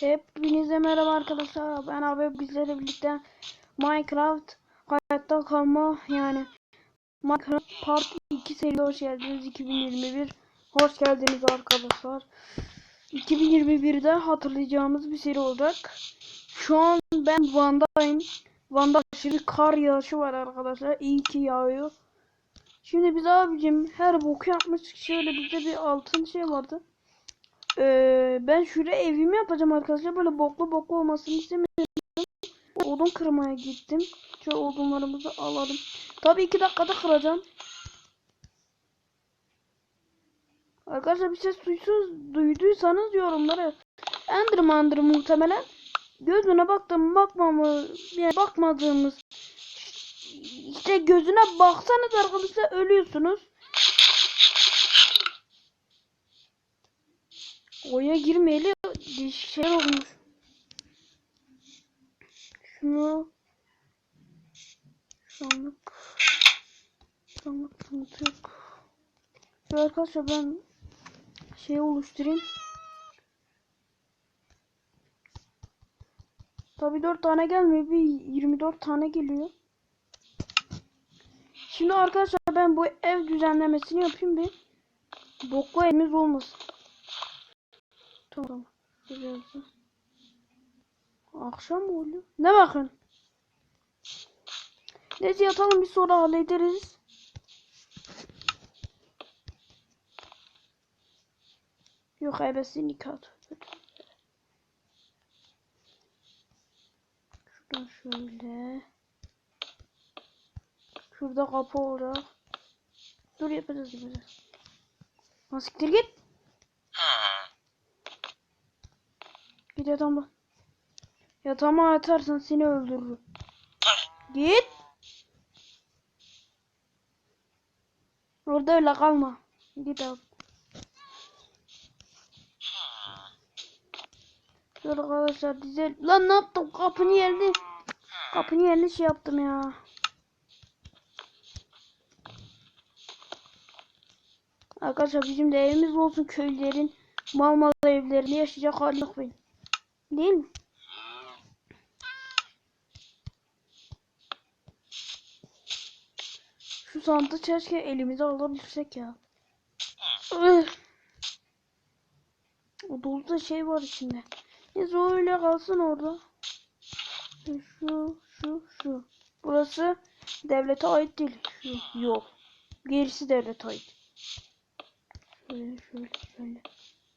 Hepinize merhaba arkadaşlar. Ben abi bizlerle birlikte Minecraft hayatta kalma yani Minecraft Part 2 seride hoş geldiniz 2021. Hoş geldiniz arkadaşlar. 2021'de hatırlayacağımız bir seri olacak. Şu an ben Van'dayım. Van'da aşırı kar yağışı var arkadaşlar. İyi ki yağıyor. Şimdi biz abicim her boku yapmıştık. Şöyle bizde bir altın şey vardı. Ee, ben şuraya evimi yapacağım arkadaşlar. Böyle boklu boklu olmasını istemiyorum. Odun kırmaya gittim. Şu odunlarımızı alalım. Tabii iki dakikada kıracağım. Arkadaşlar bir ses duysuz, duyduysanız yorumlara Enderman'dır muhtemelen. Gözüne baktım bakmamı yani bakmadığımız işte gözüne baksanız arkadaşlar ölüyorsunuz. Oya girmeyeli değişik şeyler olmuş. Şunu sandık sandık sandık. Şöyle arkadaşlar ben şey oluşturayım. Tabi 4 tane gelmiyor. Bir 24 tane geliyor. Şimdi arkadaşlar ben bu ev düzenlemesini yapayım bir. Boklu evimiz olmasın. Tamam. Güzel. Akşam mı oluyor? Ne bakın? Neyse yatalım bir sonra hallederiz. Yok ebesi nikah. Şuradan şöyle. Şurada kapı olacak. Dur yapacağız. Lan siktir git. Git yatağıma. Yatağıma atarsan seni öldürürüm. Git. Orada öyle kalma. Git abi. Şöyle arkadaşlar dizel. Lan ne yaptım? Kapının yerini. Kapının yerini şey yaptım ya. Arkadaşlar bizim de evimiz olsun köylerin mal mal evlerinde yaşayacak hali yok benim. Değil mi? Şu sandığı keşke elimize alabilsek ya. O dolu da şey var içinde. Neyse o öyle kalsın orada. Şu, şu, şu. Burası devlete ait değil. Şu, yok. Gerisi devlete ait. Şöyle, şöyle, şöyle.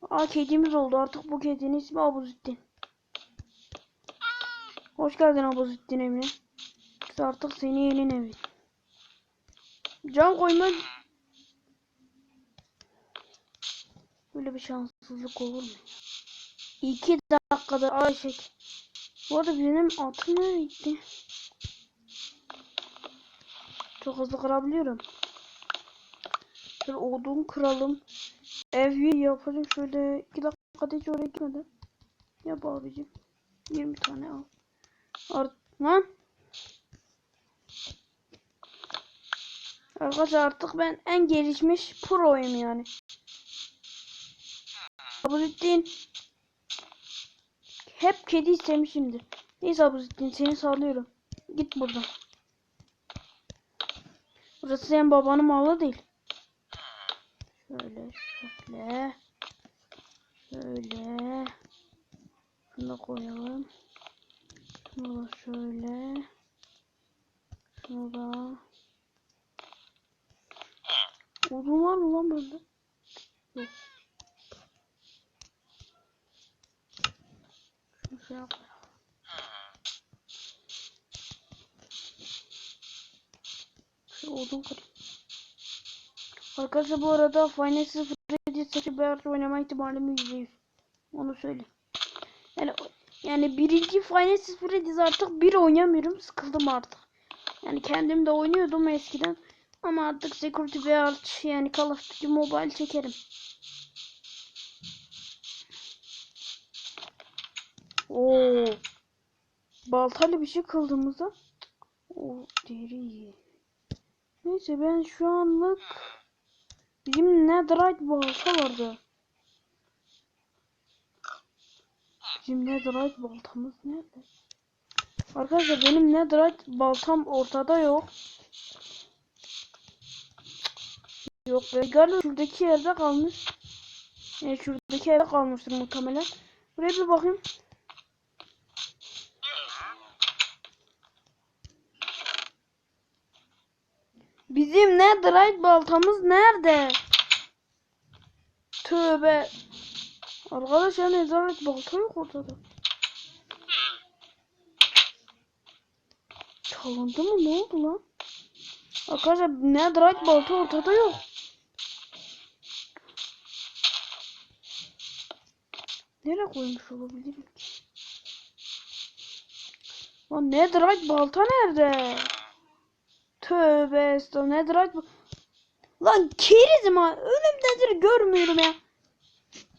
Aa kedimiz oldu. Artık bu kedinin ismi Abuzittin. Hoş geldin Abuzittin evine. Biz artık senin yeni evin. Can koyma. Böyle bir şanssızlık olur mu? İki dakikada Ayşek. Bu arada benim atım nereye gitti? Çok hızlı kırabiliyorum. Şöyle odun kıralım. Ev yapacağım şöyle 2 dakikada hiç oraya gitmeden. Yap abicim. 20 tane al. Art lan. Arkadaşlar artık ben en gelişmiş proyum yani. Abuzettin. Hep kedi istemişimdir. Neyse Abuzettin seni sağlıyorum. Git buradan. Burası senin babanın malı değil. Şöyle şöyle. Şöyle. Şunu da koyalım. Şunu şöyle. Şunu da. Odun var mı lan bende? Yok. Şunu şey yap. Şu odun kırayım. Arkadaşlar bu arada Final Freddy saçı beyaz oynama ihtimalim %100. Onu söyle. Yani yani birinci Final Freddy's artık bir oynamıyorum. Sıkıldım artık. Yani kendim de oynuyordum eskiden. Ama artık Security Beyaz yani Call of Duty Mobile çekerim. Oo. Baltayla bir şey kıldığımızda. O deri. Neyse ben şu anlık Bizim netherite balta vardı. Bizim netherite baltamız nerede? Arkadaşlar benim netherite baltam ortada yok. Yok be galiba şuradaki yerde kalmış. Yani şuradaki yerde kalmıştır muhtemelen. Buraya bir bakayım. Bizim netherite baltamız nerede? Tövbe. Arkadaşlar netherite balta yok ortada. Çalındı mı? Ne oldu lan? Arkadaşlar netherite balta ortada yok. Nereye koymuş olabilirim ki? Lan netherite balta nerede? Tövbe estağfurullah. Netherite bu. Lan kerizim ha. Önümdedir görmüyorum ya.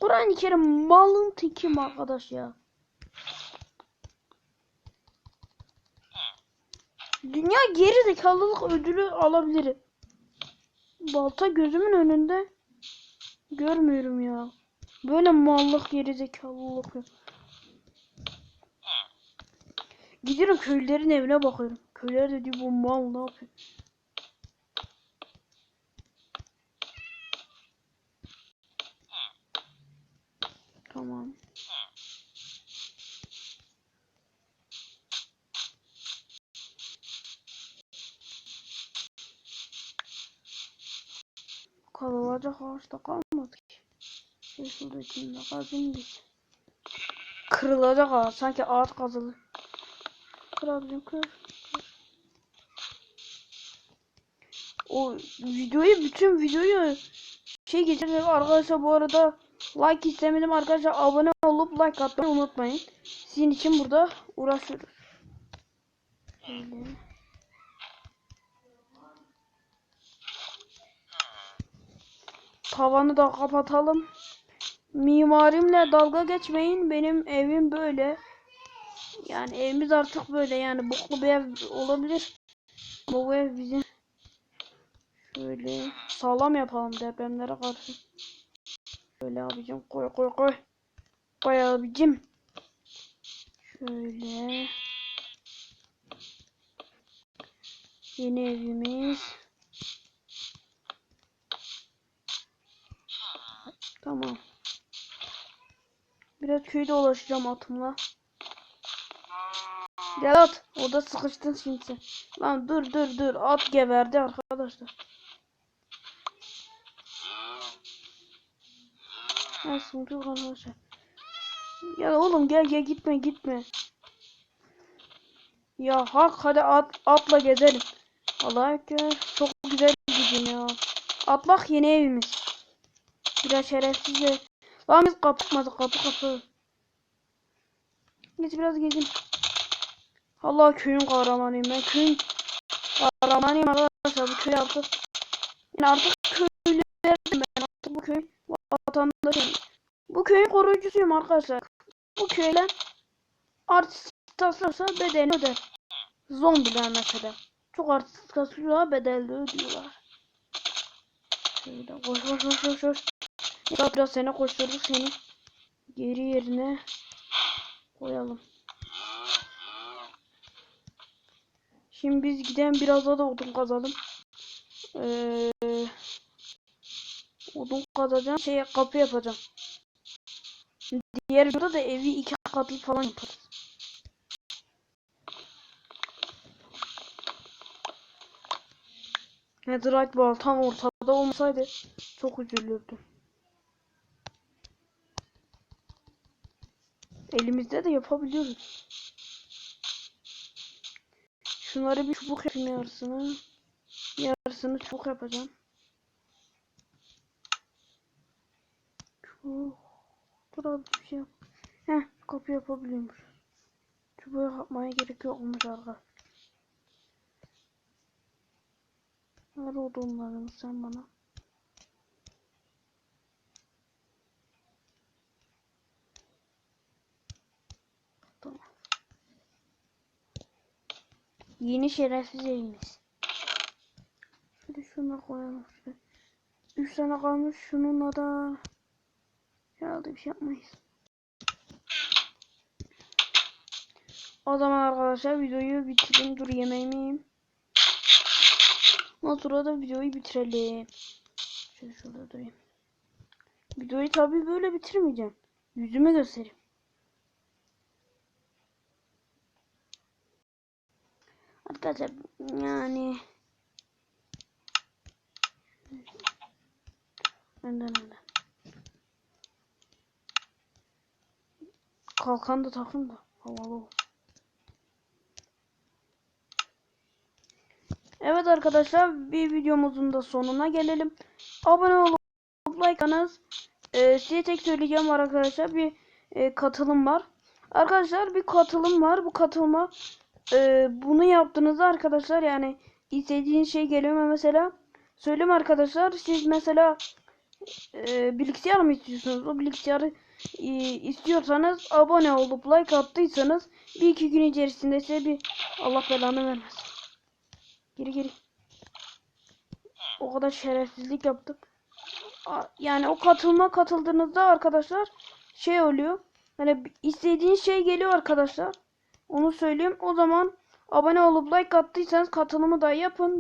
Kur'an-ı Kerim malın tekim arkadaş ya. Dünya geri zekalılık ödülü alabilir. Balta gözümün önünde. Görmüyorum ya. Böyle mallık geri zekalılık. Gidiyorum köylülerin evine bakıyorum. Köyler de diyor bu mal ne yapıyor? Tamam. Kalacak ağaçta kalmadı ki. Şey şuradakinde kazın biz. Kırılacak ağaç. Sanki ağaç kazılı. Kır abicim kır. O videoyu bütün videoyu şey geçirdim arkadaşlar bu arada like istemedim arkadaşlar abone olup like atmayı unutmayın. Sizin için burada uğraşıyoruz. Tavanı da kapatalım. Mimarimle dalga geçmeyin. Benim evim böyle. Yani evimiz artık böyle yani boklu bir ev olabilir. Bu ev bizim şöyle sağlam yapalım depremlere karşı. Şöyle abicim koy koy koy. Koy abicim. Şöyle. Yeni evimiz. Tamam. Biraz köyde dolaşacağım atımla. Gel at. Orada sıkıştın şimdi sen. Lan dur dur dur. At geberdi arkadaşlar. Sıkıntı yok arkadaşlar. Gel oğlum gel gel gitme gitme. Ya hak hadi at, atla gezelim. Allah'a ekber. Çok güzel gidin ya. Atlak yeni evimiz. Biraz şerefsizce. Lan biz kapatmadık kapı kapı. Geç biraz gezin. Allah köyün kahramanıyım ben. Köyün kahramanıyım arkadaşlar. Bu köy artık. Yani artık köylülerim ben. Artık bu köy vatandaşım. Bu köyün koruyucusuyum arkadaşlar. Bu köyle artist tasarsa bedelini öder. Zombiler mesela. Çok artist kasıyorlar bedelli ödüyorlar. Şöyle koş koş koş koş koş. Ya biraz seni koşturduk seni. Geri yerine koyalım. Şimdi biz giden biraz daha da odun kazalım. Ee, odun kazacağım. Şey kapı yapacağım. Diğer videoda da evi iki katlı falan yaparız. Netherite bal tam ortada olmasaydı çok üzülürdüm. Elimizde de yapabiliyoruz. Şunları bir çubuk yapayım yarısını. Yarısını çubuk yapacağım. Dur abi bir şey yap. Heh kapı yapabiliyormuş. Çubuğu yapmaya gerek yokmuş arkadaşlar. Ver odunlarını sen bana. Tamam. Yeni şerefsiz evimiz. Şöyle şunu koyalım. Şöyle. Üç tane kalmış. Şununla da herhalde bir şey yapmayız. O zaman arkadaşlar videoyu bitireyim. Dur yemeğimi yiyeyim. Ondan sonra da videoyu bitirelim. Şöyle şurada durayım. Videoyu tabii böyle bitirmeyeceğim. Yüzümü göstereyim. Arkadaşlar yani önden önden. Kalkan da takın da havalı. Evet arkadaşlar bir videomuzun da sonuna gelelim. Abone olup like atınız. Ee, size tek söyleyeceğim var arkadaşlar bir e, katılım var. Arkadaşlar bir katılım var. Bu katılma e, bunu yaptığınızda arkadaşlar yani istediğiniz şey geliyor mu mesela söyleyeyim arkadaşlar siz mesela e, bilgisayar mı istiyorsunuz o bilgisayarı e, istiyorsanız abone olup like attıysanız bir iki gün içerisinde size bir Allah belanı vermesin. Geri geri. O kadar şerefsizlik yaptık. Yani o katılma katıldığınızda arkadaşlar şey oluyor. Hani istediğiniz şey geliyor arkadaşlar. Onu söyleyeyim. O zaman abone olup like attıysanız katılımı da yapın.